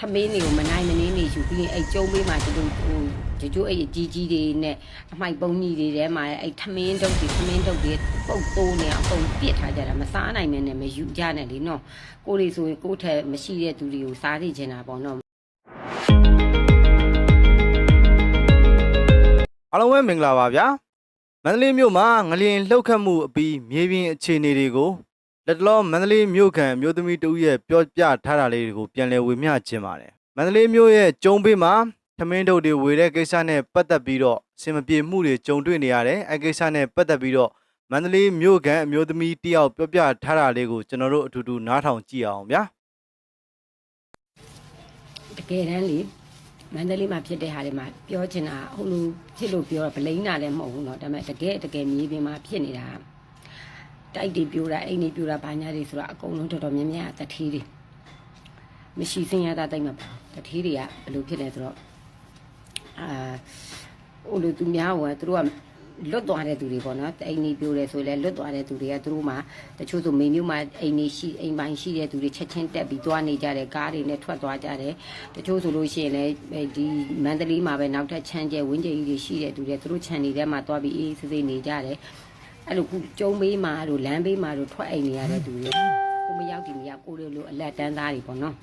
ထမင်းတွေကိုမနိုင်မနေနေယူပြီးရင်အဲ့ကျုံးပေးမှဒီလိုဟိုဒီကျိုးအဲ့အကြီးကြီးတွေနဲ့အမိုက်ပုံကြီးတွေထဲမှာအဲ့ထမင်းတုပ်တွေထမင်းတုပ်တွေပုတ်တိုးနေအောင်ပုံပစ်ထားကြတာမစားနိုင်နဲ့နဲ့မယူကြနဲ့လေနော်ကိုယ်တွေဆိုရင်ကိုယ့်ထက်မရှိတဲ့သူတွေကိုစားသိချင်တာပေါ့နော်အားလုံးပဲမင်္ဂလာပါဗျာမန္တလေးမြို့မှာငလျင်လှုပ်ခတ်မှုအပြီးမြေပြင်အခြေအနေတွေကို လက်တလောမန္တလေးမြို့ခံမြို့သမီးတဦးရဲ့ပြောပြထားတာလေးတွေကိုပြန်လည်ဝေမျှခြင်းပါတယ်မန္တလေးမြို့ရဲ့ကျုံဘေးမှာသမင်းတို့တွေဝေတဲ့ကိစ္စနဲ့ပတ်သက်ပြီးတော့စင်မပြေမှုတွေကြုံတွေ့နေရတယ်အဲကိစ္စနဲ့ပတ်သက်ပြီးတော့မန္တလေးမြို့ခံအမျိုးသမီးတယောက်ပြောပြထားတာလေးကိုကျွန်တော်တို့အထူးထူးနားထောင်ကြည့်အောင်ဗျာ တကယ်တမ်းလေမန္တလေးမှာဖြစ်တဲ့ဟာတွေမှာပြောချင်တာဟိုလိုဖြစ်လို့ပြောတာဗလိန်တာလည်းမဟုတ်ဘူးเนาะဒါပေမဲ့တကယ်တကယ်မြေပြင်မှာဖြစ်နေတာ တိုက်တွေပြိုတာအိမ်တွေပြိုတာဘာညာတွေဆိုတာအကုန်လုံးတော်တော်များများတထီးတွေမရှိစင်ရတာတိုက်မှာပါတထီးတွေကဘယ်လိုဖြစ်လဲဆိုတော့အာဟိုလိုသူများဟိုကသူတို့ကလွတ်သွားတဲ့သူတွေပေါ့နော်အိမ်ကြီးပြိုတယ်ဆိုလဲလွတ်သွားတဲ့သူတွေကသူတို့မှတချို့ဆိုမိမျိုးမှအိမ်ကြီးရှိအိမ်ပိုင်းရှိတဲ့သူတွေချက်ချင်းတက်ပြီးသွားနေကြတယ်ကားတွေနဲ့ထွက်သွားကြတယ်တချို့ဆိုလို့ရှိရင်လည်းဒီမန္တလေးမှာပဲနောက်ထပ်ချမ်းကျဲဝင်းကျဲကြီးတွေရှိတဲ့သူတွေသူတို့ခြံနေထဲမှာသွားပြီးအေးအေးဆေးဆေးနေကြတယ် အဲ့လိုခုကျုံဘေးမှာတို့လမ်းဘေးမှာတို့ထွက်အိမ်နေရတဲ့သူတွေကိုမရောက်ဒီမရောက်ကိုယ်လိုအလက်တန်းသားတွေပေါ့နော်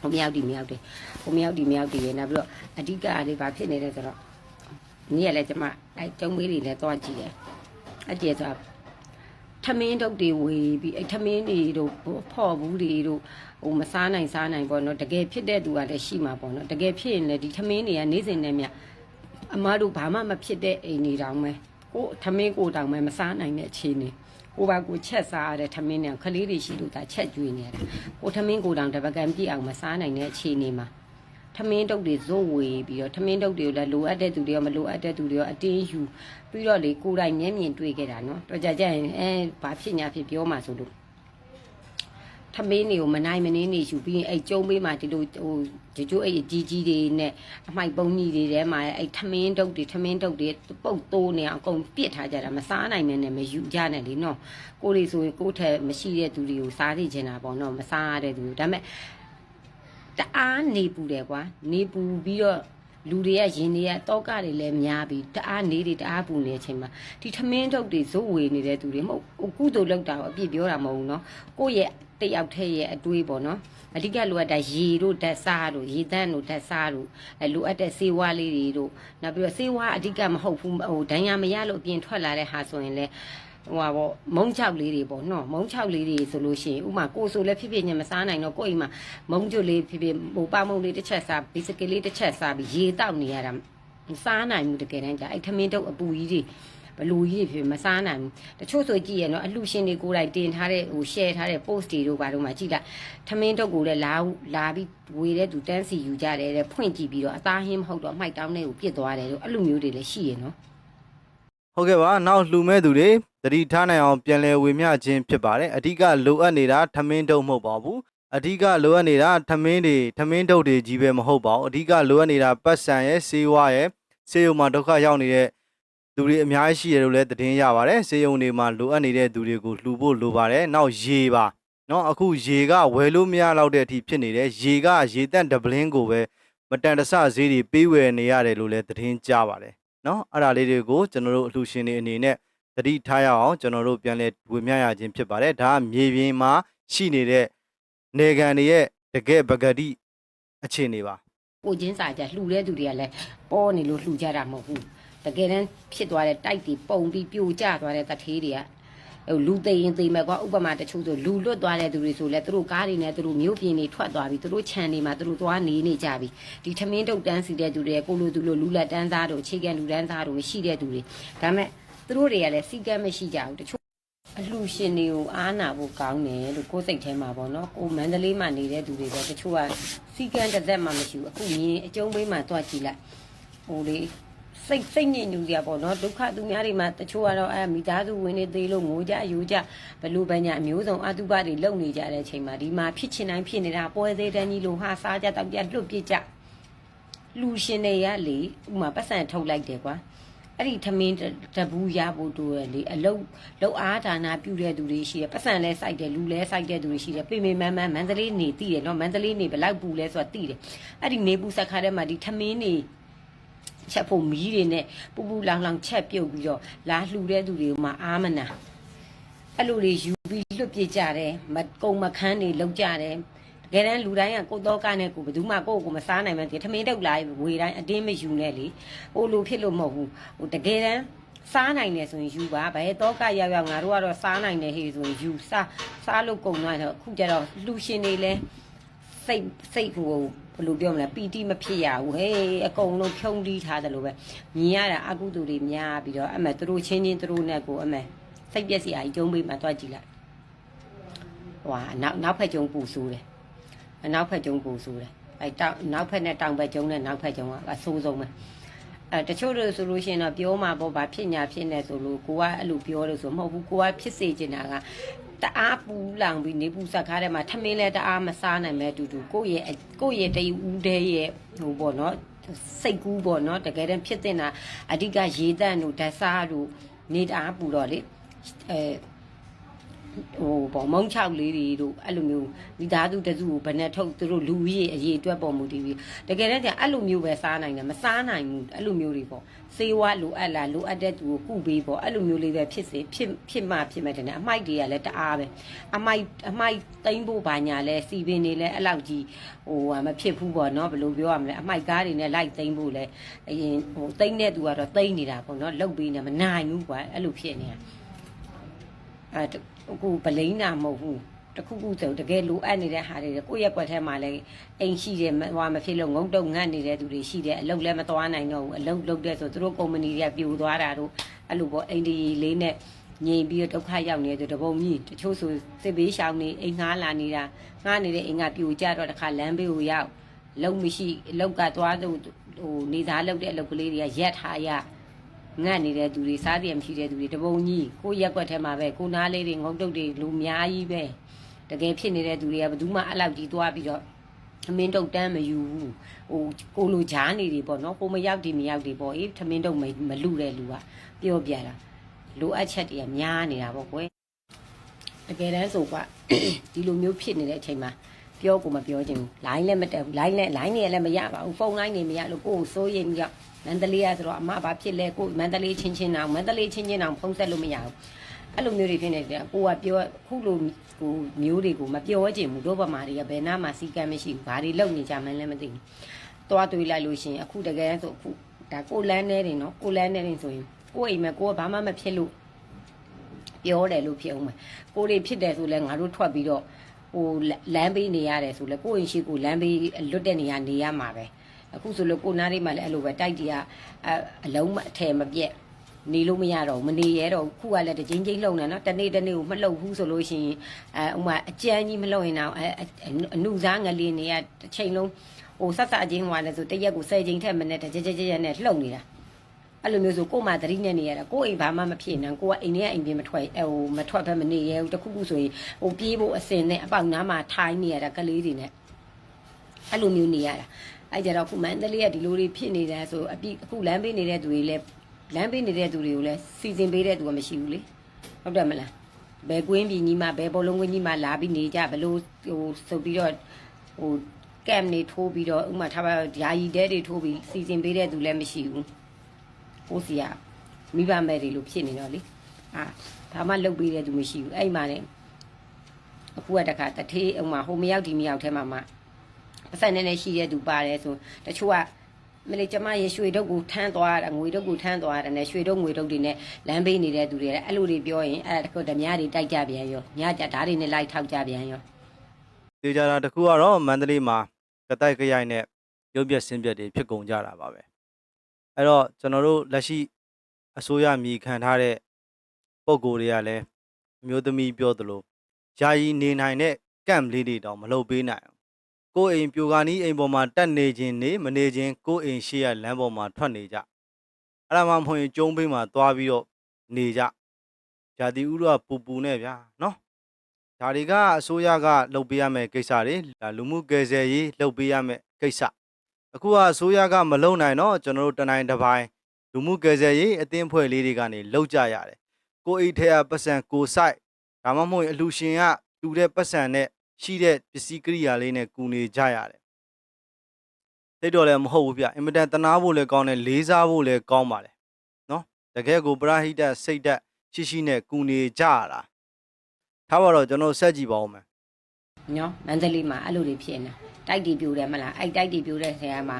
ဟိုမရောက်ဒီမရောက်တယ်ဟိုမရောက်ဒီမရောက်တယ်ရနောက်ပြီးတော့အဓိကအားလေးဘာဖြစ်နေလဲဆိုတော့နေ့ကလည်းကျမအဲကျုံမေးတွေလည်းသွားကြည့်တယ်အကျဲဆိုထမင်းတုပ်တွေဝေပြီးအဲထမင်းတွေတို့ဖော်ဘူးတွေတို့ဟိုမစားနိုင်စားနိုင်ပေါ့နော်တကယ်ဖြစ်တဲ့သူကလည်းရှိမှာပေါ့နော်တကယ်ဖြစ်ရင်လည်းဒီထမင်းတွေကနေ့စဉ်နဲ့မြအမားတို့ဘာမှမဖြစ်တဲ့အိမ်တွေတောင်ပဲ ကိုထမင်းကိုတောင်ပဲမစားနိုင်တဲ့အခြေအနေကိုပါကိုချက်စားရတဲ့ထမင်းနဲ့ခလေးတွေရှိလို့ဒါချက်ကျွေးနေရတယ်။ကိုထမင်းကိုတောင်တပကံပြည့်အောင်မစားနိုင်တဲ့အခြေအနေမှာထမင်းတုပ်တွေဇို့ဝေပြီးတော့ထမင်းတုပ်တွေကိုလည်းလိုအပ်တဲ့သူတွေရောမလိုအပ်တဲ့သူတွေရောအတင်းယူပြီးတော့လေကိုယ်တိုင်မျက်မြင်တွေ့ခဲ့တာနော်။တော့ကြကြရင်အဲဘာဖြစ်ညာဖြစ်ပြောမှဆိုလို့ ထမင်းတွေကိုမနိုင်မနေနေယူပြီးရင်အဲ့ကျုံးပေးမှဒီလိုဟိုဒီကျိုးအဲ့အကြီးကြီးတွေနဲ့အမိုက်ပုံကြီးတွေထဲမှာအဲ့ထမင်းတုပ်တွေထမင်းတုပ်တွေပုတ်တိုးနေအောင်အကုန်ပစ်ထားကြတာမစားနိုင်နဲ့နဲ့မယူကြနဲ့လေနော်ကိုယ်တွေဆိုရင်ကိုယ့်ထက်မရှိတဲ့သူတွေကိုစားသိချင်တာပေါ့နော်မစားရတဲ့သူတွေဒါပေမဲ့တအားနေပူတယ်ကွာနေပူပြီးတော့လူတွေကရင်တွေကတောကတွေလည်းများပြီးတအားနေတွေတအားပူနေတဲ့အချိန်မှာဒီထမင်းထုတ်တွေဇုတ်ဝေနေတဲ့သူတွေမဟုတ်ဟိုကုသိုလ်လောက်တာကိုအပြစ်ပြောတာမဟုတ်ဘူးနော်ကိုယ့်ရဲ့ တယောက်တည်းရဲ့အတွေးပေါ့နော်အဓိကလိုအပ်တာရေတို့ဓာတ်စားတို့ရေတန်းတို့ဓာတ်စားတို့အဲလိုအပ်တဲ့စေဝါလေးတွေတို့နောက်ပြီးတော့စေဝါအဓိကမဟုတ်ဘူးဟိုဒဏ်ရာမရလို့အပြင်ထွက်လာတဲ့ဟာဆိုရင်လည်းဟိုပါပေါ့မုံချောက်လေးတွေပေါ့နော်မုံချောက်လေးတွေဆိုလို့ရှိရင်ဥမာကိုယ်ဆိုလည်းဖြစ်ဖြစ်ညမစားနိုင်တော့ကိုယ့်အိမ်မှာမုံကျွတ်လေးဖြစ်ဖြစ်ဟိုပါမုံလေးတစ်ချက်စားဘီစကစ်လေးတစ်ချက်စားပြီးရေတောက်နေရတာမစားနိုင်ဘူးတကယ်တမ်းကြာအဲ့ထမင်းတုပ်အပူကြီးတွေ ဘလူကြီးတွေဖြစ်ဖြစ်မစားနိုင်ဘူးတချို့ဆိုကြည့်ရနော်အလှရှင်တွေကိုယ်တိုင်တင်ထားတဲ့ဟို share ထားတဲ့ post တွေတို့ဘာတို့မှကြည့်လိုက်ထမင်းတုပ်ကိုလည်းလာလာပြီးဝေတဲ့သူတန်းစီယူကြတယ်တဲ့ဖွင့်ကြည့်ပြီးတော့အသားဟင်းမဟုတ်တော့အမိုက်တောင်းတဲ့ကိုပြစ်သွားတယ်လို့အဲ့လိုမျိုးတွေလည်းရှိရနော်ဟုတ်ကဲ့ပါနောက်လှူမဲ့သူတွေတတိထားနိုင်အောင်ပြန်လည်ဝေမျှခြင်းဖြစ်ပါတယ်အဓိကလိုအပ်နေတာထမင်းတုံမဟုတ်ပါဘူးအဓိကလိုအပ်နေတာထမင်းတွေထမင်းတုပ်တွေကြီးပဲမဟုတ်ပါဘူးအဓိကလိုအပ်နေတာပတ်စံရဲ့စေးဝါရဲ့စေယုံမှာဒုက္ခရောက်နေတဲ့ သူတွေအများကြီးရှိတယ်လို့လည်းသတင်းရပါတယ်စေယုံတွေမှာလိုအပ်နေတဲ့သူတွေကိုလှူဖို့လိုပါတယ်နောက်ရေပါနော်အခုရေကဝယ်လို့မရတော့တဲ့အထိဖြစ်နေတယ်ရေကရေတန့်ဒပလင်းကိုပဲမတန်တဆဈေးတွေပေးဝယ်နေရတယ်လို့လည်းသတင်းကြားပါတယ်နော်အဲ့ဒါလေးတွေကိုကျွန်တော်တို့အလှူရှင်တွေအနေနဲ့သတိထားရအောင်ကျွန်တော်တို့ပြန်လဲဝေမျှရခြင်းဖြစ်ပါတယ်ဒါကမြေပြင်မှာရှိနေတဲ့နေကန်တွေရဲ့တကယ်ပဂတိအခြေအနေပါကိုချင်းစာကြလှူတဲ့သူတွေကလည်းပေါ်နေလို့လှူကြတာမဟုတ်ဘူး တကယ်တမ်းဖြစ်သွားတဲ့တိုက်တွေပုံပြီးပြိုကျသွားတဲ့တထေးတွေကဟိုလူသိရင်သိမယ်ကွာဥပမာတချို့ဆိုလူလွတ်သွားတဲ့သူတွေဆိုလဲသူတို့ကားတွေနဲ့သူတို့မျိုးပြင်းတွေထွက်သွားပြီသူတို့ခြံတွေမှာသူတို့သွားနေနေကြပြီဒီထမင်းတုတ်တန်းစီတဲ့သူတွေကိုလိုသူလိုလူလက်တန်းသားတို့အခြေခံလူတန်းသားတို့ရှိတဲ့သူတွေဒါမဲ့သူတို့တွေကလည်းစီကံမရှိကြဘူးတချို့အလှရှင်တွေကိုအားနာဖို့ကောင်းတယ်လို့ကိုယ်စိတ်ထဲမှာပေါ့နော်ကိုမန္တလေးမှာနေတဲ့သူတွေတော့တချို့ကစီကံတစ်သက်မှမရှိဘူးအခုမြင်အကျုံးပေးမှတွားကြည့်လိုက်ဟိုလေ စိတ်စိတ်ညစ်ညူစရာပေါ့နော်ဒုက္ခသူများတွေမှာတချို့ကတော့အဲမိသားစုဝင်နေသေးလို့ငိုကြယူကြဘလူပညာအမျိုးစုံအတုပတွေလုံနေကြတဲ့အချိန်မှာဒီမှာဖြစ်ချင်တိုင်းဖြစ်နေတာပွဲသေးတန်းကြီးလိုဟာစားကြတောက်ကြလွတ်ပြစ်ကြလူရှင်တွေကလေဥမာပတ်စံထုတ်လိုက်တယ်ကွာအဲ့ဒီထမင်းတဘူးရဖို့တို့ရလေအလုတ်လောက်အားဒါနာပြုတဲ့သူတွေရှိတယ်ပတ်စံလဲစိုက်တယ်လူလဲစိုက်တဲ့သူတွေရှိတယ်ပေမေမန်းမန်းမန္တလေးနေတည်တယ်နော်မန္တလေးနေဘယ်လောက်ပူလဲဆိုတာတည်တယ်အဲ့ဒီနေပူဆက်ခါထဲမှာဒီထမင်းနေ ချက်ဖို့မီးတွေနဲ့ပူပူလောင်လောင်ချက်ပြုတ်ပြီးတော့လာလှူတဲ့သူတွေကမှအာမနာအဲ့လိုတွေယူပြီးလွတ်ပြစ်ကြတယ်မကုံမခန်းတွေလောက်ကြတယ်တကယ်တမ်းလူတိုင်းကကိုတော့ကနဲ့ကိုဘယ်သူမှကိုယ့်ကိုမစားနိုင်မှန်းတည်းထမင်းတုပ်လာဝေတိုင်းအတင်းမယူနဲ့လေဟိုလိုဖြစ်လို့မဟုတ်ဘူးဟိုတကယ်တမ်းစားနိုင်တယ်ဆိုရင်ယူပါဘယ်တော့ကရောက်ရောက်ငါတို့ကတော့စားနိုင်တယ်ဟေ့ဆိုရင်ယူစားစားလို့ကုန်သွားတော့အခုကျတော့လူရှင်တွေလဲ စိတ်စိတ်ကိုဘယ်လိုပြောမလဲပီတိမဖြစ်ရဘူးဟေးအကုန်လုံးဖြုံးတီးထားတယ်လို့ပဲမြင်ရတာအကုသိုလ်တွေများပြီးတော့အမှသူတို့ချင်းချင်းသူတို့နဲ့ကိုအမှစိတ်ပြက်စီအားကြီးကျုံးပေးမှတွားကြည့်လိုက်ဟွာနောက်နောက်ဖက်ကျုံပူဆိုးတယ်အနောက်ဖက်ကျုံပူဆိုးတယ်အဲတောင်နောက်ဖက်နဲ့တောင်ဖက်ကျုံနဲ့နောက်ဖက်ကျုံကအဆိုးဆုံးပဲအဲတချို့တို့ဆိုလို့ရှိရင်တော့ပြောမှာပေါ့ဗာဖြစ်ညာဖြစ်နေဆိုလို့ကိုကအဲ့လိုပြောလို့ဆိုမဟုတ်ဘူးကိုကဖြစ်စေချင်တာက တအားပူလောင်ပြီးနေပူဆက်ကားထဲမှာထမင်းလဲတအားမစားနိုင်မဲ့အတူတူကိုယ့်ရဲ့ကိုယ့်ရဲ့တည်ဦးတဲ့ရဲ့ဟိုပေါ့နော်စိတ်ကူးပေါ့နော်တကယ်တမ်းဖြစ်တဲ့တာအဓိကရေတန့်တို့ဓာတ်စားတို့နေတအားပူတော့လေအဲ ဟိုပေါ့မုံချောက်လေးတွေတို့အဲ့လိုမျိုးမိသားစုတစုကိုဘယ်နဲ့ထုတ်သူတို့လူကြီးအရေးအတွက်ပေါ်မူတည်ပြီးတကယ်တမ်းကျအဲ့လိုမျိုးပဲစားနိုင်တယ်မစားနိုင်ဘူးအဲ့လိုမျိုးတွေပေါ့စေဝါလိုအပ်လားလိုအပ်တဲ့သူကိုကုပေးပေါ့အဲ့လိုမျိုးလေးပဲဖြစ်စေဖြစ်ဖြစ်မှဖြစ်မဲ့တယ်အမိုက်တွေကလည်းတအားပဲအမိုက်အမိုက်တိမ့်ဖို့ဘာညာလဲစီပင်တွေလည်းအဲ့လောက်ကြီးဟိုမဖြစ်ဘူးပေါ့နော်ဘယ်လိုပြောရမလဲအမိုက်ကားတွေနဲ့လိုက်တိမ့်ဖို့လဲအရင်ဟိုတိမ့်တဲ့သူကတော့တိမ့်နေတာပေါ့နော်လုတ်ပေးနေမနိုင်ဘူးကွာအဲ့လိုဖြစ်နေတာအဲ အခုဗလိန်နာမဟုတ်ဘူးတခုခုဆိုတကယ်လိုအပ်နေတဲ့ဟာတွေကိုယ့်ရက်ွက်ထဲမှာလည်းအိမ်ရှိတယ်ဟွာမဖြစ်လို့ငုံတုံငတ်နေတဲ့သူတွေရှိတယ်အလုပ်လည်းမသွားနိုင်တော့ဘူးအလုပ်လုပ်တဲ့ဆိုသူတို့ကုမ္ပဏီတွေကပြိုသွားတာတို့အဲ့လိုပေါ့အိမ်ဒီလေးနဲ့ငြိမ်ပြီးတော့ဒုက္ခရောက်နေတဲ့တပုံကြီးတချို့ဆိုစစ်ဘေးရှောင်နေအိမ်ငှားလာနေတာငှားနေတဲ့အိမ်ကပြိုကျတော့တခါလမ်းဘေးကိုရောက်လုံမရှိအလောက်ကသွားတော့ဟိုနေသားလောက်တဲ့အလုပ်ကလေးတွေကရက်ထားရ ငတ်နေတဲ့သူတွေစားတယ်မရှိတဲ့သူတွေတပုံကြီးကိုရက်ွက်ထဲမှာပဲကိုနားလေးတွေငုံတုတ်တွေလူအများကြီးပဲတကယ်ဖြစ်နေတဲ့သူတွေကဘယ်သူမှအဲ့လောက်ကြီးသွားပြီးတော့ထမင်းတုတ်တန်းမယူဘူးဟိုကိုလိုဂျားနေတွေပေါ့နော်ကိုမရောက်ဒီမရောက်ဒီပေါ့အေးထမင်းတုတ်မမလူတဲ့လူကပြောပြတာလိုအပ်ချက်တွေကများနေတာပေါ့ကွယ်တကယ်တမ်းဆိုကွာဒီလိုမျိုးဖြစ်နေတဲ့အချိန်မှာပြောကိုမပြောချင်ဘူး line လည်းမတက်ဘူး line လည်း line တွေလည်းမရပါဘူးဖုန်း line တွေမရလို့ကိုယ်ကိုစိုးရိမ်ပြီးတော့ မန္တလေးကဆိုတော့အမဘာဖြစ်လဲကိုယ်မန္တလေးချင်းချင်းအောင်မန္တလေးချင်းချင်းအောင်ဖုန်းဆက်လို့မရဘူးအဲ့လိုမျိုးတွေဖြစ်နေတယ်ကိုကပြောခုလိုကိုမျိုးတွေကိုမပြောချင်ဘူးတို့ဗမာတွေကဘယ်နာမှစီကံမရှိဘူးဘာတွေလုပ်နေကြမှန်းလည်းမသိဘူးသွားတွေးလိုက်လို့ရှိရင်အခုတကယ်ဆိုအခုဒါကိုလန်းနေတယ်နော်ကိုလန်းနေတယ်ဆိုရင်ကိုအိမ်မှာကိုကဘာမှမဖြစ်လို့ပြောတယ်လို့ဖြစ်အောင်မယ်ကိုတွေဖြစ်တယ်ဆိုလဲငါတို့ထွက်ပြီးတော့ဟိုလမ်းပေးနေရတယ်ဆိုလဲကိုအိမ်ရှိကိုလမ်းပေးလွတ်တဲ့နေရာနေရမှာပဲ အခုဆိုလို့ကိုနားလေးမှလည်းအဲ့လိုပဲတိုက်တီကအလုံးအထည်မပြက်နေလို့မရတော့ဘူးမနေရတော့ဘူးခုကလည်းတစ်ချိန်ချိန်လှုပ်နေနော်တနေ့တနေ့ကိုမလှုပ်ဘူးဆိုလို့ရှိရင်အဲဥမာအကြမ်းကြီးမလှုပ်ရင်တော့အဲအနုစားငလေးနေရတစ်ချိန်လုံးဟိုဆက်ဆက်ချင်းဟွာလဲဆိုတရက်ကို10ချိန်ထက်မနဲ့တကြကြကြကြနဲ့လှုပ်နေတာအဲ့လိုမျိုးဆိုကို့မှာသတိနဲ့နေရတာကို့အိမ်ဘာမှမဖြစ်နိုင်ကိုကအိမ်ထဲကအိမ်ပြင်မထွက်ဟိုမထွက်ဘဲမနေရဘူးတခုခုဆိုရင်ဟိုပြေးဖို့အစင်နဲ့အပေါက်နားမှာထိုင်းနေရတာကလေးတွေနဲ့အဲ့လိုမျိုးနေရတာ အဲ့ကြတော့ခုမန္တလေးကဒီလိုတွေဖြစ်နေတာဆိုအပြအခုလမ်းပေးနေတဲ့သူတွေလည်းလမ်းပေးနေတဲ့သူတွေကိုလည်းစီစဉ်ပေးတဲ့သူကမရှိဘူးလေဟုတ်တယ်မလားဘယ်ကွင်းပြည်ကြီးမှဘယ်ဘောလုံးကွင်းကြီးမှလာပြီးနေကြဘလို့ဟိုဆိုပြီးတော့ဟိုကမ်နေထိုးပြီးတော့ဥမာထားပါဓာကြီးတဲတွေထိုးပြီးစီစဉ်ပေးတဲ့သူလည်းမရှိဘူးကိုစီကမိဘမဲ့တွေလို့ဖြစ်နေတော့လေအာဒါမှလုတ်ပေးတဲ့သူမရှိဘူးအဲ့မှာねအခုကတခါတထေးဥမာဟိုမရောက်ဒီမရောက်ထဲမှာမှ ပတ်စံနေနေရှိတဲ့သူပါတယ်ဆိုတချို့ကမလေးကျမရေရွှေတုပ်ကိုထမ်းသွားတာငွေတုပ်ကိုထမ်းသွားတာနဲ့ရွှေတုပ်ငွေတုပ်တွေနဲ့လမ်းပေးနေတဲ့သူတွေလည်းအဲ့လိုတွေပြောရင်အဲ့ဒါတခုဓမြတွေတိုက်ကြပြန်ရောညကြဓာတ်တွေနဲ့လိုက်ထောက်ကြပြန်ရောတေချာတာတစ်ခုကတော့မန္တလေးမှာကတိုက်ကြရိုက်နဲ့ရုပ်ပြက်ဆင်းပြက်တွေဖြစ်ကုန်ကြတာပါပဲအဲ့တော့ကျွန်တော်တို့လက်ရှိအစိုးရမြည်ခံထားတဲ့ပုံကိုယ်တွေကလည်းအမျိုးသမီးပြောသလိုယာယီနေနိုင်တဲ့ကန့်လေးတွေတောင်မလုပ်ပေးနိုင်အောင် ကိုယ်အိမ်ပြိုကာနီးအိမ်ပေါ်မှာတက်နေခြင်းနေမနေခြင်းကိုယ်အိမ်ရှိရလမ်းပေါ်မှာထွက်နေကြအဲ့ဒါမှမဟုတ်ရင်ကျုံးပေးမှာသွားပြီးတော့နေကြဂျာတိဥရောပူပူနဲ့ဗျာနော်ဒါတွေကအစိုးရကလုပ်ပေးရမယ့်ကိစ္စတွေဒါလူမှုကယ်ဆယ်ရေးလုပ်ပေးရမယ့်ကိစ္စအခုကအစိုးရကမလုပ်နိုင်တော့ကျွန်တော်တို့တနိုင်တစ်ပိုင်းလူမှုကယ်ဆယ်ရေးအသင်းအဖွဲ့လေးတွေကနေလောက်ကြရတယ်ကိုအိတ်ထဲကပတ်စံကိုဆိုင်ဒါမှမဟုတ်ရင်အလူရှင်ကတူတဲ့ပတ်စံနဲ့ ရှိတဲ့ပစ္စည်းကိရိယာလေးနဲ့ကူနေကြရတယ်တိတ်တော့လည်းမဟုတ်ဘူးဗျအင်မတန်တနာဖို့လည်းကောင်းတယ်လေးစားဖို့လည်းကောင်းပါတယ်နော်တကယ်ကိုပရာဟိတစိတ်ဓာတ်ရှိရှိနဲ့ကူနေကြရတာထားပါတော့ကျွန်တော်ဆက်ကြည့်ပါဦးမယ်နော်မန္တလေးမှာအဲ့လိုတွေဖြစ်နေတာတိုက်တီပြိုတယ်မလားအဲ့တိုက်တီပြိုတဲ့ဆရာမှာ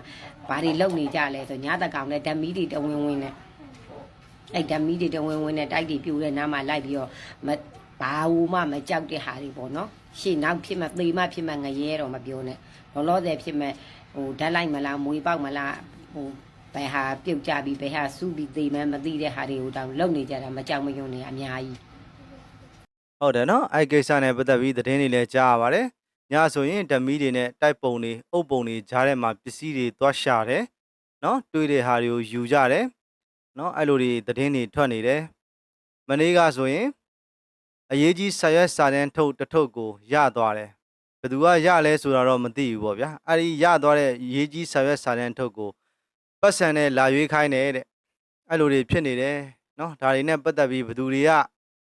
ဘာတွေလုပ်နေကြလဲဆိုညတကောင်နဲ့ဓမီတွေတဝင်းဝင်းနဲ့အဲ့ဓမီတွေတဝင်းဝင်းနဲ့တိုက်တီပြိုတဲ့နားမှာလိုက်ပြီးတော့မ ဘာဘူးမှမကြောက်တဲ့ဟာတွေပေါ့နော်ရှေ့နောက်ဖြစ်မှသေမှဖြစ်မှငရဲတော့မပြောနဲ့လောလောဆယ်ဖြစ်မှဟိုဓာတ်လိုက်မလားမွေပေါက်မလားဟိုဘယ်ဟာပြုတ်ကြပြီးဘယ်ဟာစူးပြီးသေမှမသိတဲ့ဟာတွေကိုတောင်လုံနေကြတာမကြောက်မရွံ့နေအများကြီးဟုတ်တယ်နော်အဲ့ကိစ္စနဲ့ပတ်သက်ပြီးသတင်းတွေလည်းကြားရပါတယ်ညဆိုရင်ဓမီတွေနဲ့တိုက်ပုံတွေအုပ်ပုံတွေကြားထဲမှာပစ္စည်းတွေသွားရှာတယ်နော်တွေ့တဲ့ဟာတွေကိုယူကြတယ်နော်အဲ့လိုတွေသတင်းတွေထွက်နေတယ်မနေ့ကဆိုရင် အရေးကြီးဆာရွက်စာတန်းထုတ်တစ်ထုတ်ကိုရသွားတယ်ဘယ်သူကရလဲဆိုတာတော့မသိဘူးပေါ့ဗျာအဲ့ဒီရသွားတဲ့အရေးကြီးဆာရွက်စာတန်းထုတ်ကိုပတ်စံနဲ့လာရွေးခိုင်းတယ်တဲ့အဲ့လိုတွေဖြစ်နေတယ်နော်ဒါတွေနဲ့ပတ်သက်ပြီးဘယ်သူတွေက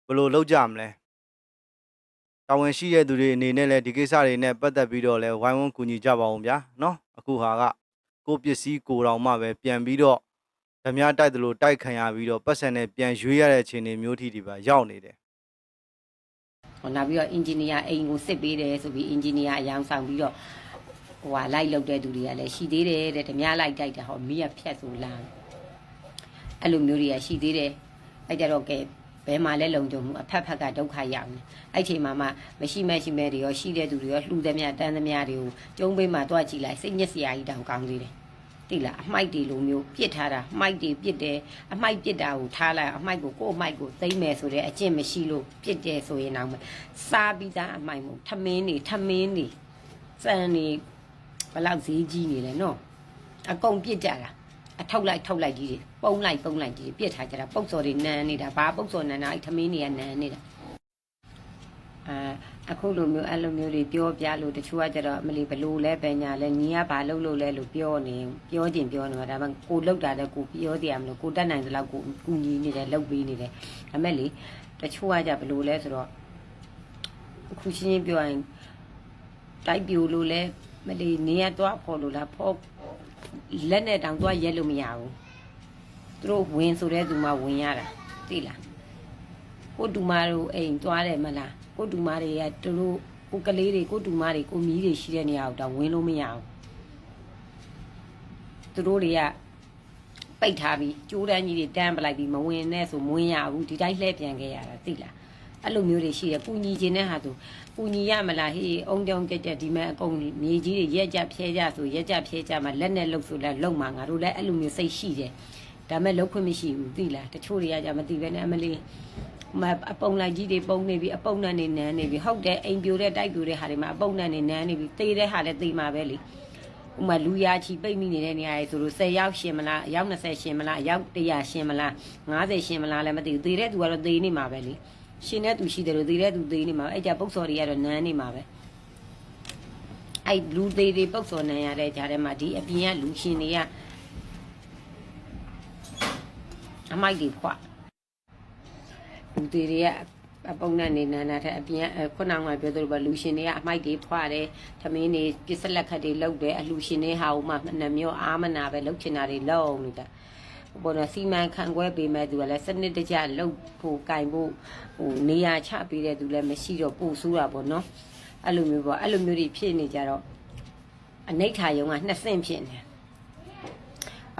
ဘယ်လိုလုပ်ကြမလဲတာဝန်ရှိတဲ့သူတွေအနေနဲ့လည်းဒီကိစ္စတွေနဲ့ပတ်သက်ပြီးတော့လည်းဝိုင်းဝန်းကူညီကြပါအောင်ဗျာနော်အခုဟာကကိုယ့်ပစ္စည်းကိုယ်တော်မှပဲပြန်ပြီးတော့ဓမြတိုက်တယ်လို့တိုက်ခံရပြီးတော့ပတ်စံနဲ့ပြန်ရွေးရတဲ့အခြေအနေမျိုးထိဒီပါရောက်နေတယ် ဟိုနောက်ပြီးတော့အင်ဂျင်နီယာအိမ်ကိုစစ်ပေးတယ်ဆိုပြီးအင်ဂျင်နီယာအယောင်ဆောင်ပြီးတော့ဟိုဟာလိုက်လုပ်တဲ့သူတွေကလည်းရှိသေးတယ်တဲ့ဓမြလိုက်တိုက်တာဟောမီးရဖြတ်ဆိုလာအဲ့လိုမျိုးတွေကရှိသေးတယ်အဲ့ကြတော့ကဲဘယ်မှာလဲလုံခြုံမှုအဖက်ဖက်ကဒုက္ခရောက်နေအဲ့ချိန်မှာမှမရှိမဲ့ရှိမဲ့တွေရောရှိတဲ့သူတွေရောလှူသမျှတန်းသမျှတွေကိုကျုံးပေးမှတွားကြည့်လိုက်စိတ်ညစ်စရာကြီးတောင်ကောင်းသေးတယ် တိလားအမိုက်တွေလိုမျိုးပြစ်ထားတာအမိုက်တွေပြစ်တယ်အမိုက်ပြစ်တာကိုထားလိုက်အမိုက်ကိုကိုယ့်အမိုက်ကိုသိမ့်မယ်ဆိုတဲ့အကျင့်မရှိလို့ပြစ်တယ်ဆိုရင်တော့စားပြီးသားအမိုက်မို့ထမင်းနေထမင်းနေစံနေဘလောက်ဈေးကြီးနေလဲနော်အကုန်ပြစ်ကြတာအထောက်လိုက်ထောက်လိုက်ကြီးတွေပုံလိုက်ပုံလိုက်ကြီးတွေပြစ်ထားကြတာပုတ်စော်တွေနန်းနေတာဘာပုတ်စော်နန်းတာအဲ့ထမင်းတွေကနန်းနေတာအာ အခုလိုမျိုးအဲ့လိုမျိုးတွေပြောပြလို့တချို့ကကြတော့အမလီဘလို့လဲပဲညာလဲညီကဘာလုပ်လို့လဲလို့ပြောနေပြောကျင်ပြောနေမှာဒါမှကိုလောက်တာတဲ့ကိုပြောတရားမလို့ကိုတတ်နိုင်သလောက်ကိုကူညီနေတယ်လုပ်ပေးနေတယ်ဒါမဲ့လေတချို့ကကြဘလို့လဲဆိုတော့အခုရှင်းရှင်းပြောရင်တိုက်ပြိုလို့လဲမလီနေရတော့ဖော်လို့လားဖော်လက်နဲ့တောင်တော့ရက်လို့မရဘူးသူတို့ဝင်ဆိုတဲ့သူမှဝင်ရတာသိလား ကိုတူမတို့အိမ်သွားတယ်မလားကိုတူမတွေကသူတို့ကိုကလေးတွေကိုတူမတွေကိုမီးတွေရှိတဲ့နေရာကိုတော့ဝင်လို့မရဘူးသူတို့တွေကပိတ်ထားပြီးကျိုးတန်းကြီးတွေတန်းပလိုက်ပြီးမဝင်နဲ့ဆိုမဝင်ရဘူးဒီတိုင်းလှည့်ပြန်ခဲ့ရတာသိလားအဲ့လိုမျိုးတွေရှိတယ်ပူညီခြင်းတဲ့ဟာဆိုပူညီရမလားဟေးအုံတုံကြက်ကြက်ဒီမဲ့အကုန်မြေကြီးတွေရက်ကြဖြဲကြဆိုရက်ကြဖြဲကြမှာလက်နဲ့လှုပ်ဆိုလဲလှုပ်မှာငါတို့လည်းအဲ့လိုမျိုးစိတ်ရှိတယ်ဒါမဲ့လှုပ်ခွင့်မရှိဘူးသိလားတချို့တွေကじゃမသိပဲနဲ့အမလေးမ အပုံလိုက်ကြီးတွေပုံနေပြီအပုံနဲ့နေနန်းနေပြီဟုတ်တယ်အိမ်ပြိုတဲ့တိုက်ပြိုတဲ့ဟာတွေမှာအပုံနဲ့နေနန်းနေပြီသေတဲ့ဟာလည်းသေမှာပဲလေဥမာလူရာချီပိတ်မိနေတဲ့နေရာတွေဆိုလို့10ရောက်ရှင်မလားအယောက်20ရှင်မလားအယောက်100ရှင်မလား90ရှင်မလားလည်းမသိဘူးသေတဲ့သူကတော့သေနေမှာပဲလေရှင်တဲ့သူရှိတယ်လို့သေတဲ့သူသေနေမှာပဲအဲ့ကြပုတ်စော်တွေကတော့နန်းနေမှာပဲအဲ့လူသေးတွေပုတ်စော်နန်းရတဲ့ကြားထဲမှာဒီအပြင်ကလူရှင်တွေကအမိုက်တွေခွ လူတွေတွေကအပုံနဲ့နေနန်းတာတဲ့အပြင်ကခုနကပြောသလိုပဲလူရှင်တွေကအမိုက်တွေဖွာတယ်သမင်းတွေပစ္စလက်ခတ်တွေလုတ်တယ်အလူရှင်တွေဟာဥမှနှမျိုးအာမနာပဲလုတ်ချင်တာတွေလုတ်အောင်လို့တာပေါ်တော့စီမံခန့်ခွဲပေးမဲ့သူကလည်းစနစ်တကျလုတ်ဖို့ကင်ဖို့ဟိုနေရာချပေးတဲ့သူလည်းမရှိတော့ပို့ဆိုးတာပေါ့နော်အဲ့လိုမျိုးပေါ့အဲ့လိုမျိုးတွေဖြစ်နေကြတော့အနိဋ္ဌာယုံကနှစ်ဆင့်ဖြစ်နေတယ်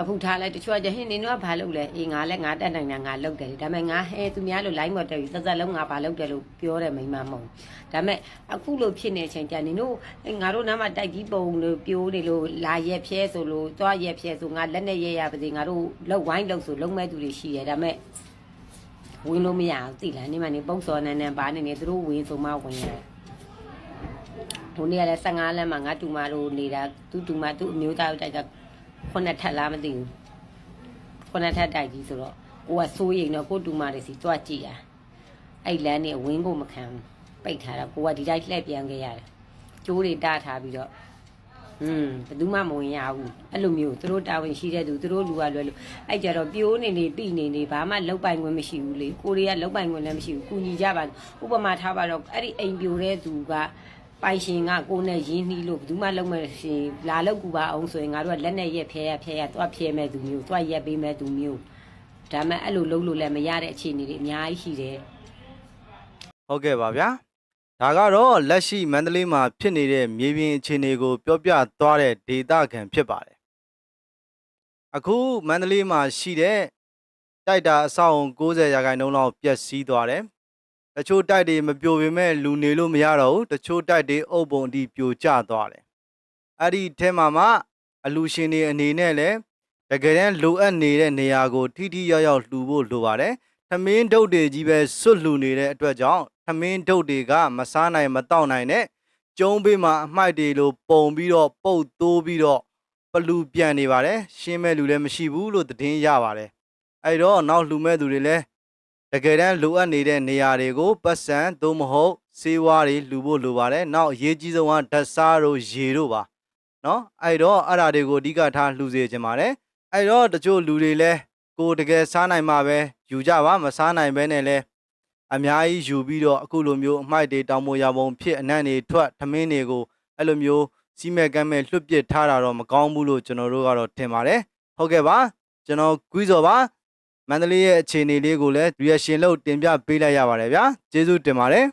အခုထားလိုက်တချို့ကကျဟင်းနေတော့ဘာလုပ်လဲအေးငါလည်းငါတက်နိုင်တာငါလုပ်တယ်လေဒါပေမဲ့ငါဟဲသူများလို့ line မတက်ပြီးသက်သက်လုံးငါဘာလုပ်တယ်လို့ပြောတယ်မိမမဟုတ်ဒါပေမဲ့အခုလို့ဖြစ်နေချိန်ကျနေတို့အေးငါတို့နားမှာတိုက်ကြီးပုံလို့ပြိုးနေလို့လာရက်ဖြဲဆိုလို့သွားရက်ဖြဲဆိုငါလက်နဲ့ရက်ရပါစေငါတို့လောက်ဝိုင်းလောက်ဆိုလုံးမဲ့သူတွေရှိတယ်ဒါပေမဲ့ဝင်လို့မရဘူးသိလားနေမနေပုံစော်နန်းနန်းပါနေနေသူတို့ဝင်ဆိုမှဝင်ရတယ်ဟိုနေ့ကလည်း15လမ်းမှာငါတူမတို့နေတာသူတူမသူ့အမျိုးသားတိုက်က ခုနှစ်ထပ်လားမသိဘူးခုနှစ်ထပ်တိုက်ကြီးဆိုတော့ကိုကစိုးရိမ်တော့ကိုတူမတွေစီတွားကြည့်ရအဲ့လမ်းနေဝင်းကိုမခံဘူးပိတ်ထားတာကိုကဒီတိုင်းလှည့်ပြန်ခဲ့ရတယ်ကျိုးတွေတားထားပြီးတော့อืมဘယ်သူမှမဝင်ရဘူးအဲ့လိုမျိုးသူတို့တာဝန်ရှိတဲ့သူသူတို့လူကလွယ်လို့အဲ့ကြတော့ပြိုးနေနေပြီနေနေဘာမှလောက်ပိုင်ခွင့်မရှိဘူးလေကိုရီးယားလောက်ပိုင်ခွင့်လည်းမရှိဘူးကုညီကြပါဥပမာထားပါတော့အဲ့ဒီအိမ်ပြိုတဲ့သူက ပိုင်ရှင်ကကိုယ်နဲ့ရင်းနှီးလို့ဘယ်သူမှလုံးမဲ့ရှင်လာလောက်ကူပါအောင်ဆိုရင်ငါတို့ကလက်နဲ့ရက်ဖျဲရဖျဲရသွားဖျဲမဲ့သူမျိုးသွားရက်ပေးမဲ့သူမျိုးဒါမှအဲ့လိုလုံးလို့လည်းမရတဲ့အခြေအနေတွေအများကြီးရှိတယ်ဟုတ်ကဲ့ပါဗျာဒါကတော့လက်ရှိမန္တလေးမှာဖြစ်နေတဲ့မြေပြင်အခြေအနေကို ပြောပြသွားတဲ့ဒေတာခံဖြစ်ပါတယ်အခုမန္တလေးမှာရှိတဲ့တိုက်တာအဆောက်အုံ90ရာခိုင်နှုန်းလောက်ပျက်စီးသွားတယ် တချို့တိုက်တွေမပြိုပေမဲ့လူနေလို့မရတော့ဘူးတချို့တိုက်တွေအုပ်ပုံအထိပြိုကျသွားတယ်အဲ့ဒီထဲမှာမှအလူရှင်တွေအနေနဲ့လည်းတကယ်တမ်းလိုအပ်နေတဲ့နေရာကို ထိထိရောက်ရောက်လှူဖို့လိုပါတယ်သမင်းဒုတ်တွေကြီးပဲစွတ်လူနေတဲ့အတွက်ကြောင့်သမင်းဒုတ်တွေကမစားနိုင်မတောက်နိုင်နဲ့ကျုံးပေးမှာအမိုက်တွေလိုပုံပြီးတော့ပုတ်တိုးပြီးတော့ပလူပြန်နေပါတယ်ရှင်းမဲ့လူလည်းမရှိဘူးလို့သတင်းရပါတယ်အဲ့တော့နောက်လူမဲ့သူတွေလည်း တကယ်တမ်းလိုအပ်နေတဲ့နေရာတွေကိုပတ်စံသို့မဟုတ်စေးဝါးတွေလူဖို့လိုပါတယ်နောက်အရေးကြီးဆုံးကဓာတ်စားတို့ရေတို့ပါနော်အဲ့တော့အဲ့ဒါတွေကိုအဓိကထားလှူစေချင်ပါတယ်အဲ့တော့တချို့လူတွေလည်းကိုတကယ်စားနိုင်မှပဲယူကြပါမစားနိုင်ဘဲနဲ့လဲအများကြီးယူပြီးတော့အခုလိုမျိုးအမိုက်တွေတောင်ပေါ်ရပုံဖြစ်အနံ့တွေထွက်ထမင်းတွေကိုအဲ့လိုမျိုးစီးမဲ့ကမ်းမဲ့လွတ်ပစ်ထားတာတော့မကောင်းဘူးလို့ကျွန်တော်တို့ကတော့ထင်ပါတယ်ဟုတ်ကဲ့ပါကျွန်တော်ကွီးစော်ပါ မန္တလေးရဲ့အခြေအနေလေးကိုလည်း reaction လုပ်တင်ပြပေးလိုက်ရပါတယ်ဗျာကျေးဇူးတင်ပါတယ်